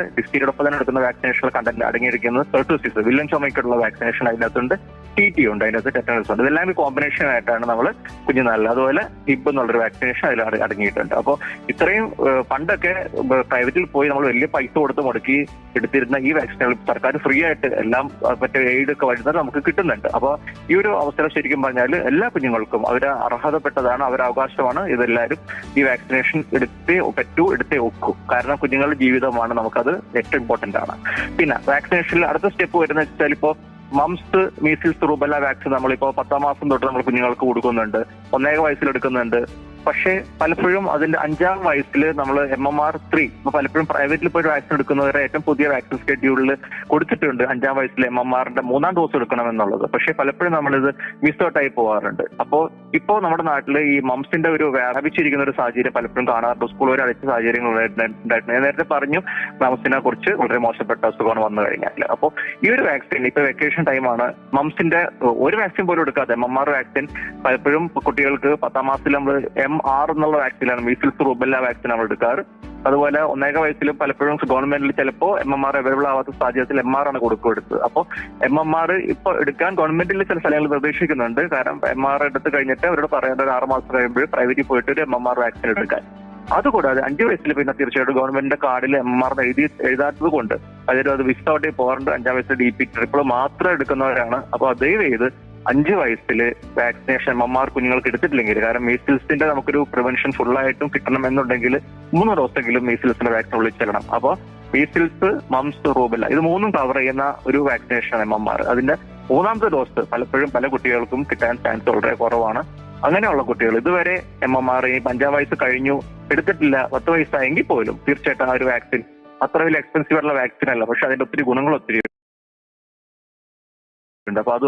ഡിസ്റ്റിയോടൊപ്പം തന്നെ എടുക്കുന്ന vaccination content അടങ്ങിയിരിക്കുന്നത് പെർട്ടോസിസ് വില്ലൻ ചുമയ്ക്കുള്ള വാക്സിനേഷൻ അതിനകത്തുണ്ട് ടി ടി ഉണ്ട് അതിനകത്ത് ടെറ്റനസ് ഉണ്ട്. ഇതെല്ലാം ഈ കോമ്പിനേഷൻ ആയിട്ടാണ് നമ്മൾ കുഞ്ഞുനാളിൽ അതുപോലെ ഹിബ് എന്നുള്ളൊരു വാക്സിനേഷൻ അതിൽ അട- അടങ്ങിയിട്ടുണ്ട്. അപ്പോൾ ഇത്രയും പണ്ടൊക്കെ പ്രൈവറ്റിൽ പോയി നമ്മൾ വലിയ പൈസ കൊടുത്ത് മുടക്കി എടുത്തിരുന്ന ഈ വാക്സിനുകൾ സർക്കാർ ഫ്രീ ആയിട്ട് എല്ലാം മറ്റേ എയ്ഡ് ഒക്കെ വരുന്നത് നമുക്ക് കിട്ടുന്നുണ്ട്. അപ്പോൾ ഈ ഒരു അവസരം ശരിക്കും പറഞ്ഞാൽ എല്ലാ കുഞ്ഞുങ്ങൾക്കും അവർ അർഹതപ്പെട്ടതാണ് അവരുടെ അവകാശമാണ് ഇതെല്ലാവരും ഈ വാക്സിനേഷൻ എടുത്തേ പറ്റൂ എടുത്തേ ഒക്കൂ. കാരണം കുഞ്ഞുങ്ങളുടെ ജീവിതമാണ് നമുക്കത് ഏറ്റവും ഇമ്പോർട്ടന്റ് ആണ്. പിന്നെ വാക്സിനേഷനിൽ അടുത്ത സ്റ്റെപ്പ് വരുന്ന വെച്ചാൽ ഇപ്പോൾ മംസ് മീസിൽസ് റൂബല്ല വാക്സിൻ നമ്മളിപ്പോ പത്താം മാസം തൊട്ട് നമ്മൾ കുഞ്ഞുങ്ങൾക്ക് കൊടുക്കുന്നുണ്ട്. ഒന്നേക വയസ്സിൽ എടുക്കുന്നുണ്ട്. പക്ഷേ പലപ്പോഴും അതിന്റെ അഞ്ചാം വയസ്സിൽ നമ്മൾ എം എം ആർ ത്രീ പലപ്പോഴും പ്രൈവറ്റിൽ പോയി വാക്സിൻ എടുക്കുന്നവരെ ഏറ്റവും പുതിയ വാക്സിൻ സ്കെഡ്യൂളിൽ കൊടുത്തിട്ടുണ്ട്. അഞ്ചാം വയസ്സിൽ എം എം ആറിന്റെ മൂന്നാം ഡോസ് എടുക്കണം എന്നുള്ളത്. പക്ഷേ പലപ്പോഴും നമ്മളിത് മിസ് ഔട്ടായി പോകാറുണ്ട് അപ്പോൾ ഇപ്പോൾ നമ്മുടെ നാട്ടിൽ ഈ മംസിന്റെ ഒരു വ്യാപിച്ചിരിക്കുന്ന ഒരു സാഹചര്യം പലപ്പോഴും കാണാറുണ്ട്. സ്കൂൾ വരെ അടച്ച സാഹചര്യങ്ങൾ ഉണ്ടായിട്ടുണ്ട്. ഞാൻ നേരത്തെ പറഞ്ഞു മംസിനെ കുറിച്ച് വളരെ മോശപ്പെട്ട അസുഖമാണ് വന്നു കഴിഞ്ഞാൽ അപ്പോൾ ഈ ഒരു വാക്സിൻ ഇപ്പൊ വെക്കേഷൻ ടൈമാണ് മംസിന്റെ ഒരു വാക്സിൻ പോലും എടുക്കാതെ എം എം ആർ വാക്സിൻ പലപ്പോഴും കുട്ടികൾക്ക് പത്താം മാസത്തിൽ നമ്മൾ എം ആർ എന്നുള്ള വാക്സിനാണ് മീസിൽസ് റുബെല്ല വാക്സിൻ നമ്മൾ എടുക്കാറ്. അതുപോലെ ഒന്നേക വയസ്സിൽ പലപ്പോഴും ഗവൺമെന്റിൽ ചിലപ്പോ എം എം ആർ അവൈലബിൾ ആവാത്ത സാഹചര്യത്തിൽ എം ആർ ആണ് കൊടുക്കുന്നത് അപ്പോൾ എം എം ആർ ഇപ്പൊ എടുക്കാൻ ഗവൺമെന്റിൽ ചില സ്ഥലങ്ങൾ നിർദ്ദേശിക്കുന്നുണ്ട്. കാരണം എം ആർ എടുത്ത് കഴിഞ്ഞിട്ട് അവരോട് പറയേണ്ട ഒരു ആറ് മാസം കഴിയുമ്പോൾ പ്രൈവറ്റിൽ പോയിട്ട് ഒരു എം എം ആർ വാക്സിൻ എടുക്കാൻ. അതുകൂടാതെ അഞ്ചു വയസ്സിൽ പിന്നെ തീർച്ചയായിട്ടും ഗവൺമെന്റിന്റെ കാർഡിൽ എം ആർ എഴുതി എഴുതാത്തത് കൊണ്ട് അതിൽ അത് മിസ് ഔട്ട് പോകാറുണ്ട്. അഞ്ചാം വയസ്സിൽ ഡി പി ട്രിപ്പിൾ മാത്രം എടുക്കുന്നവരാണ്. അപ്പോൾ ദയവ് ചെയ്ത് അഞ്ച് വയസ്സിൽ വാക്സിനേഷൻ എം കുഞ്ഞുങ്ങൾക്ക് എടുത്തിട്ടില്ലെങ്കിൽ കാരണം മീസിൽസിന്റെ നമുക്കൊരു പ്രിവെൻഷൻ ആയിട്ടും കിട്ടണം എന്നുണ്ടെങ്കിൽ മൂന്ന് ഡോസെങ്കിലും മീസിൽസിന്റെ വാക്സിൻ ഉള്ളിൽ ചെല്ലണം. അപ്പോൾ മീസിൽസ് മംസ് റൂബല്ല ഇത് മൂന്നും കവർ ചെയ്യുന്ന ഒരു വാക്സിനേഷൻ എം അതിന്റെ മൂന്നാമത്തെ ഡോസ് പലപ്പോഴും പല കുട്ടികൾക്കും കിട്ടാൻ ചാൻസ് വളരെ കുറവാണ്. അങ്ങനെയുള്ള കുട്ടികൾ ഇതുവരെ എം എം ആർ ഈ അഞ്ചാം വയസ്സ് കഴിഞ്ഞു എടുത്തിട്ടില്ല പത്ത് വയസ്സായെങ്കിൽ പോലും തീർച്ചയായിട്ടും ആ ഒരു വാക്സിൻ അത്ര വലിയ എക്സ്പെൻസീവ് ആയിട്ടുള്ള വാക്സിൻ അല്ല പക്ഷെ അതിന്റെ ഒത്തിരി ഗുണങ്ങൾ ഒത്തിരി ഉണ്ട്. അപ്പൊ അത്